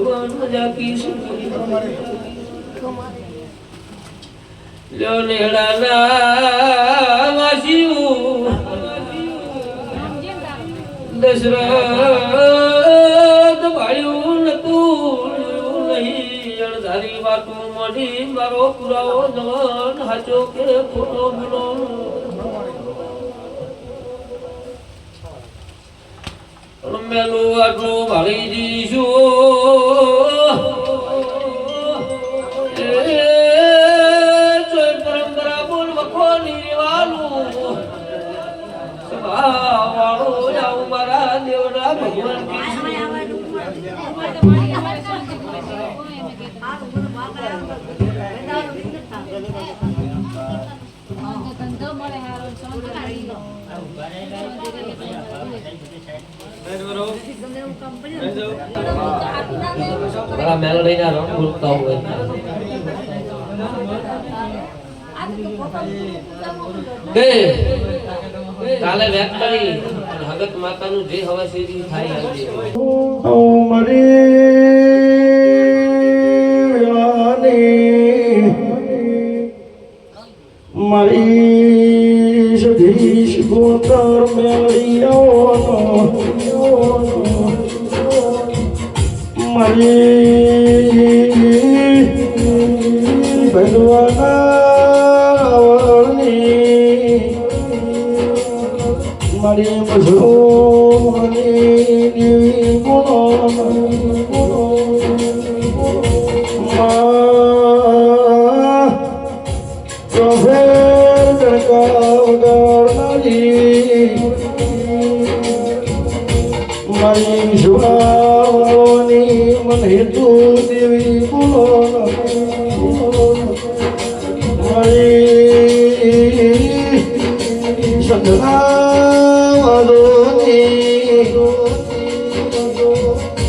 ભગવાન મજા કીશું લ્યો નેડાના વાસીયું દશરથ ભાળ્યું નતું નહીં અણધારી વાતું મળી, મારો પુરાવો જવાન હાચો કે ખોટો બોલો મેલું આટલું ભાળી ચોય પરંપરા બોલ વખો નિવાલું સભાવાળો આવું મારા દેવના ભગવાન. બરા મેલડીના રંગ બોલતા હોય કે, કાલે વ્યક્ત કરી ભગત માતાનું જે હવા સીધી થાય મરી મારી ભગવાની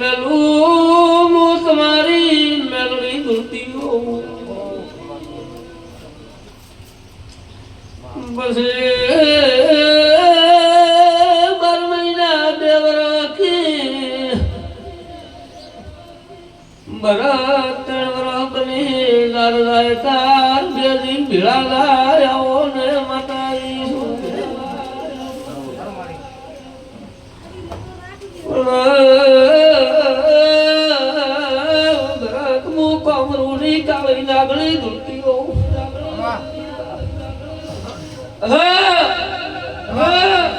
મેલું તમારી મેલડી ધૂળતી હોઉં. કમરુની કાળી લાગણી ધૂળતીઓ હા. હા. હા.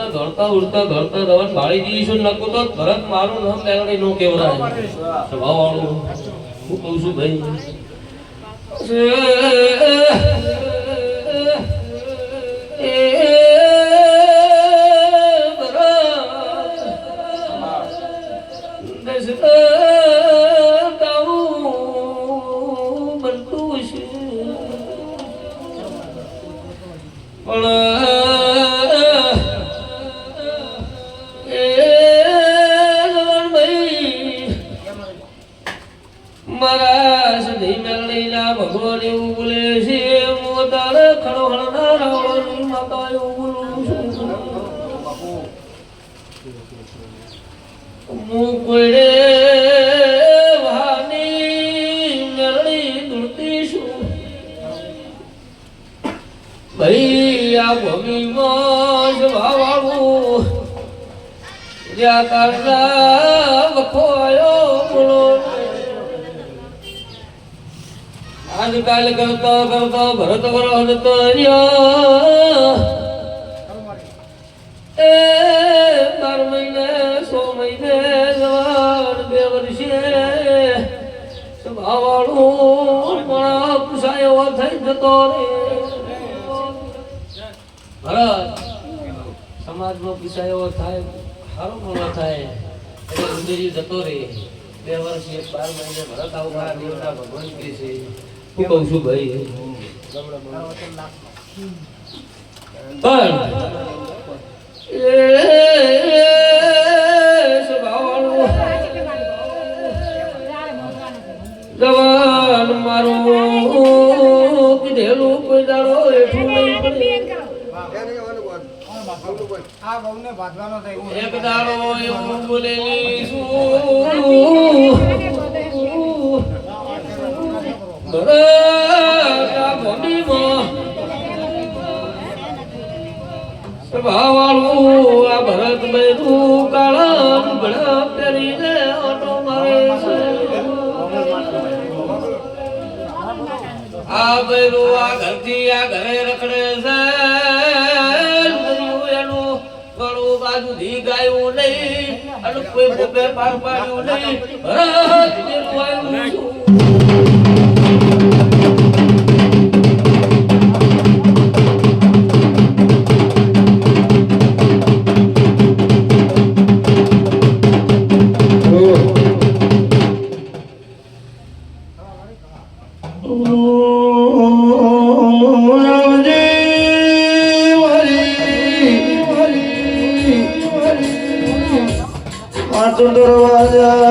ઉડતા દોડતા ઉડતા દોડતા દોડ ભાળી દીશું નકુ તો ભરત મારું નામ લેવડે નો કેવડાય સ્વભાવ વાળું હું કહું છું, ભાઈ એ મારા સધી મેલડીના ભગવાન એવું બોલે છે હું તારે ખડો હળના રાવણની માતા એવું બોલું છું. વાની મેરડી દુરતી છું ભાઈ આ આજકાલ કરતો કરતો ભરત વરો તો એ બાર મહિને, સો મહિને જવાન બે વર્ષે સ્વભાવવાળું પણ પુસાયો થઈ જતો રે. ભરત, સમાજમાં પુસાયો થાય, સારો પણ થાય, એટલે જતો રે. બે વર્ષે બાર મહિને ભરત દેવતા ભગવાન કહે છે હું કહું છું ભાઈ પણ જવાન મારું કીધેલું કોઈ દાડો એઠું નહીં પડે. આ બહુને બાંધવાનો થાય એક દાડો એવું બોલેલી ભરત આ ભરત બૈરું કાળા લુગડા પહેરીને ઓટો મારે રખડે છે એનું ગળું બાજુથી ગાયું નહીં અને કોઈ ભોગે પાર પાડ્યું નહીં જગત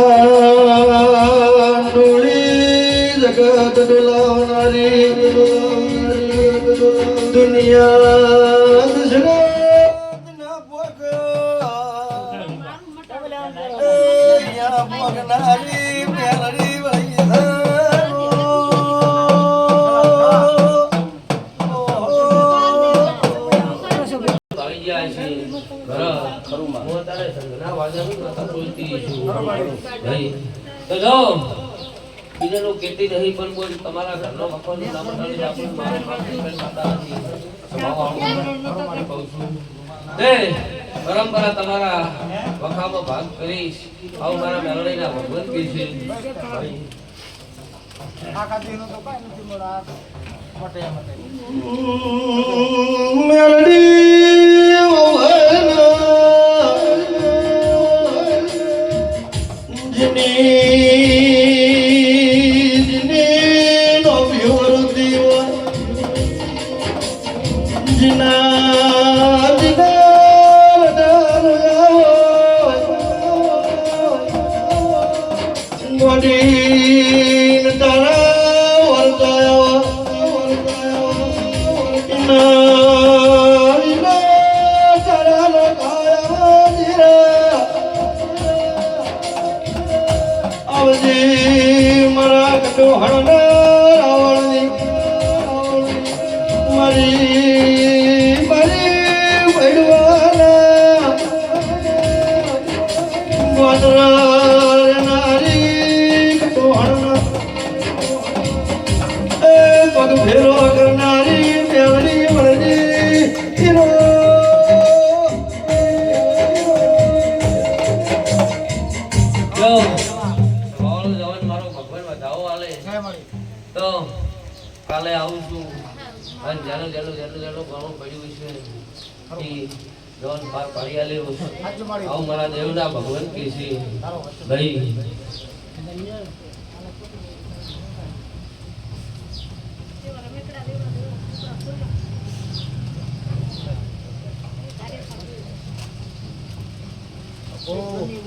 બીજાનું કહેતી નહીં પણ બોલ તમારા ઘરનો મકાનનું નામ ટાળી આપણું મારું નામ કઈ માતા નથી. સ્વભાવવાળું કહું છું. એ પરંપરા તમારા વખામાં ભાગ કરીશ. આવું મારા મેલડીના ભગવત કી છે મેલડી! Yeah. ભગવાન વધાવો આલે. તો કાલે આવું છું. અને જેનું જેનું જેનું જેનું ઘણું પડ્યું છે એ પાર પાડી મળી આવું મારા દેવના ભગવાન કે છે. ભાઈ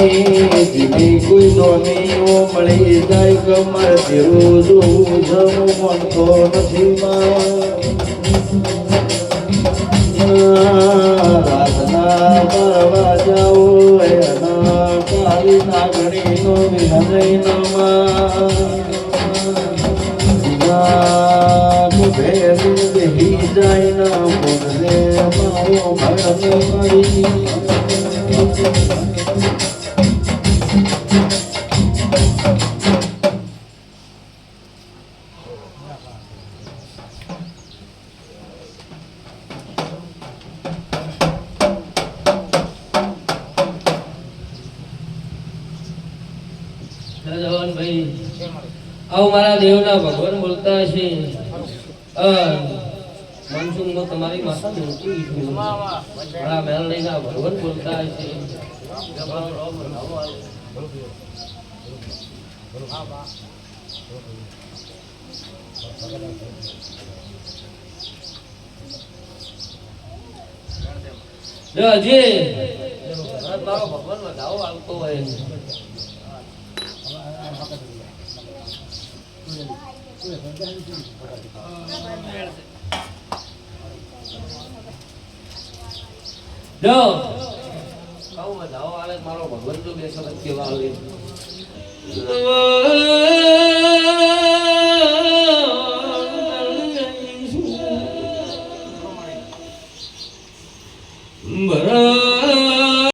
થોડજીને જીને કોઈ દોનીઓ મળી જાય કમર તેરું જોવું જમું મનતો નથી માં રાતના પરવા જાઓ એના કાળી નાગણીનો વિહનય નમા બેહી જાય ના બોલે મારો. આવું મારા દેવના ભગવાન બોલતા છે અ, તમારી માતા મોટી છે. મારા મેલડીના ભગવાન બોલતા છે હજી ભગવાન વધાવો આવતો હોય. જો. કહું વધાવો આવે મારો ભગવાન તો બે શબ્દ કેવા આવે